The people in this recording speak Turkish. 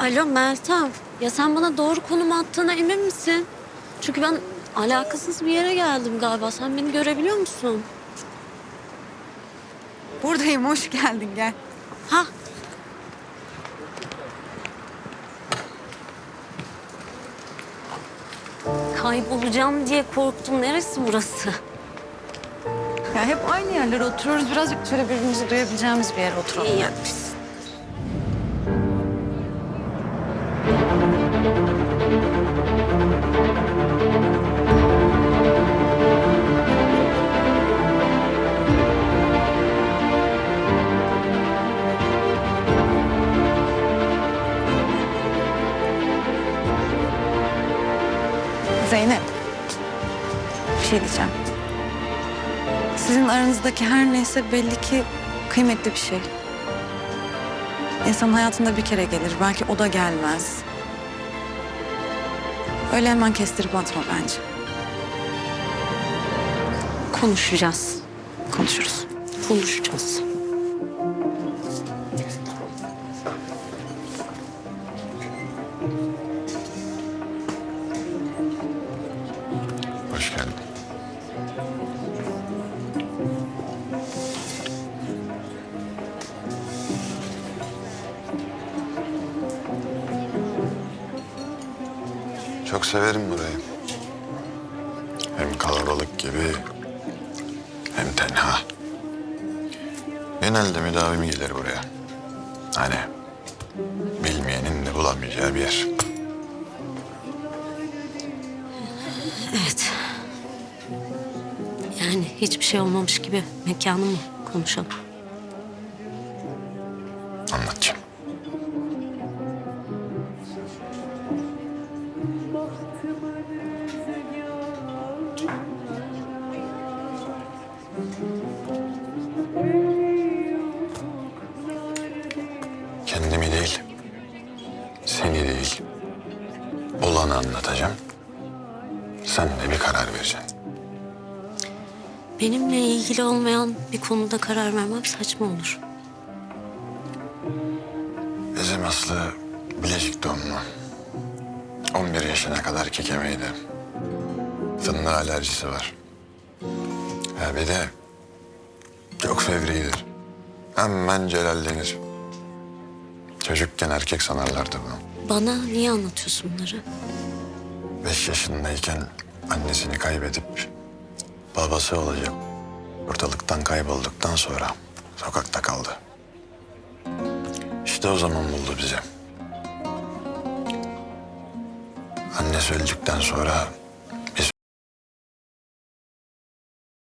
Alo Meltem. Ya sen bana doğru konum attığına emin misin? Çünkü ben alakasız bir yere geldim galiba. Sen beni görebiliyor musun? Buradayım, hoş geldin gel. Ha? Kaybolacağım diye korktum. Neresi burası? Ya hep aynı yerlere oturuyoruz. Birazcık şöyle birbirimizi duyabileceğimiz bir yere oturalım. İyi yapmışsın. Zeynep, bir şey diyeceğim. Sizin aranızdaki her neyse belli ki kıymetli bir şey. İnsan hayatında bir kere gelir, belki o da gelmez. Öyle hemen kestirip atma bence. Konuşacağız. Konuşuruz. Konuşacağız. Çok severim burayı. Hem kalabalık gibi hem tenha. Genelde müdavimi gelir buraya. Hani bilmeyenin de bulamayacağı bir yer. Evet. Yani hiçbir şey olmamış gibi mekanı mı konuşalım? Kendimi değil, seni değil, olanı anlatacağım. Sen de bir karar vereceksin. Benimle ilgili olmayan bir konuda karar vermem saçma olur. Bizim Aslı Bilecik doğumlu. 11 yaşına kadar kekemeydi. Fındık alerjisi var. Ha bir de çok fevridir. Hemen celallenir. Çocukken erkek sanarlardı bunu. Bana niye anlatıyorsun bunları? Beş yaşındayken annesini kaybedip babası olacak. Ortalıktan kaybolduktan sonra sokakta kaldı. İşte o zaman buldu bizi. Annesi öldükten sonra